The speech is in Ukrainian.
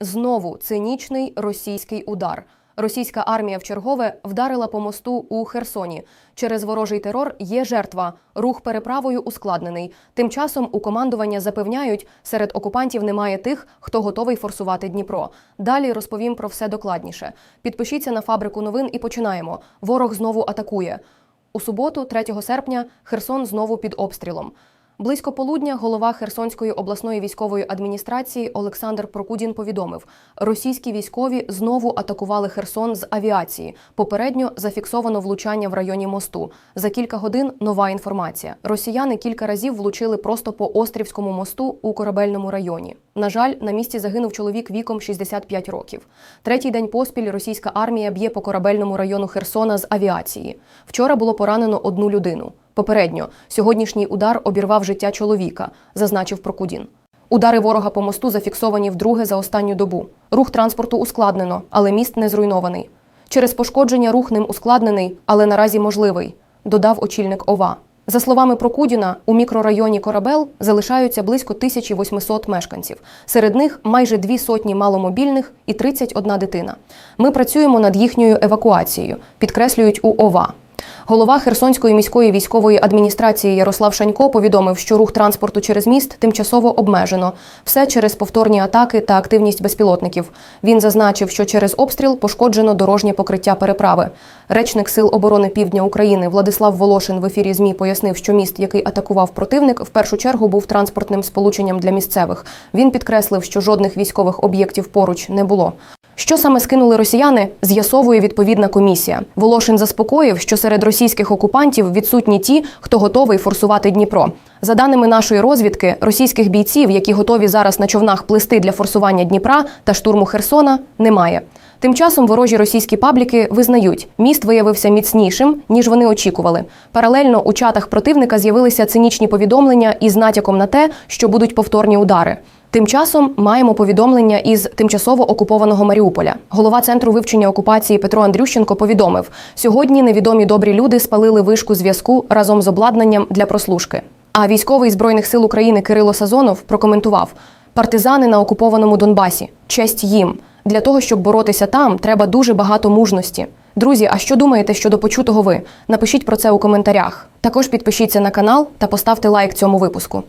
Знову цинічний російський удар. Російська армія вчергове вдарила по мосту у Херсоні. Через ворожий терор є жертва. Рух переправою ускладнений. Тим часом у командування запевняють, серед окупантів немає тих, хто готовий форсувати Дніпро. Далі розповім про все докладніше. Підпишіться на фабрику новин і починаємо. Ворог знову атакує. У суботу, 3 серпня, Херсон знову під обстрілом. Близько полудня голова Херсонської обласної військової адміністрації Олександр Прокудін повідомив, російські військові знову атакували Херсон з авіації. Попередньо зафіксовано влучання в районі мосту. За кілька годин нова інформація. Росіяни кілька разів влучили просто по Острівському мосту у корабельному районі. На жаль, на місці загинув чоловік віком 65 років. Третій день поспіль російська армія б'є по корабельному району Херсона з авіації. Вчора було поранено одну людину. Попередньо сьогоднішній удар обірвав життя чоловіка, зазначив Прокудін. Удари ворога по мосту зафіксовані вдруге за останню добу. Рух транспорту ускладнено, але міст не зруйнований. Через пошкодження рух ним ускладнений, але наразі можливий, додав очільник ОВА. За словами Прокудіна, у мікрорайоні Корабел залишаються близько 1800 мешканців. Серед них майже дві сотні маломобільних і 31 дитина. Ми працюємо над їхньою евакуацією, підкреслюють у ОВА. Голова Херсонської міської військової адміністрації Ярослав Шанько повідомив, що рух транспорту через міст тимчасово обмежено. Все через повторні атаки та активність безпілотників. Він зазначив, що через обстріл пошкоджено дорожнє покриття переправи. Речник Сил оборони Півдня України Владислав Волошин в ефірі ЗМІ пояснив, що міст, який атакував противник, в першу чергу був транспортним сполученням для місцевих. Він підкреслив, що жодних військових об'єктів поруч не було. Що саме скинули росіяни, з'ясовує відповідна комісія. Волошин заспокоїв, що серед російських окупантів відсутні ті, хто готовий форсувати Дніпро. За даними нашої розвідки, російських бійців, які готові зараз на човнах плисти для форсування Дніпра та штурму Херсона, немає. Тим часом ворожі російські пабліки визнають, міст виявився міцнішим, ніж вони очікували. Паралельно у чатах противника з'явилися цинічні повідомлення із натяком на те, що будуть повторні удари. Тим часом маємо повідомлення із тимчасово окупованого Маріуполя. Голова центру вивчення окупації Петро Андрющенко повідомив: сьогодні невідомі добрі люди спалили вишку зв'язку разом з обладнанням для прослушки. А військовий збройних сил України Кирило Сазонов прокоментував: партизани на окупованому Донбасі. Честь їм. Для того, щоб боротися там, треба дуже багато мужності. Друзі, а що думаєте щодо почутого ви? Напишіть про це у коментарях. Також підпишіться на канал та поставте лайк цьому випуску.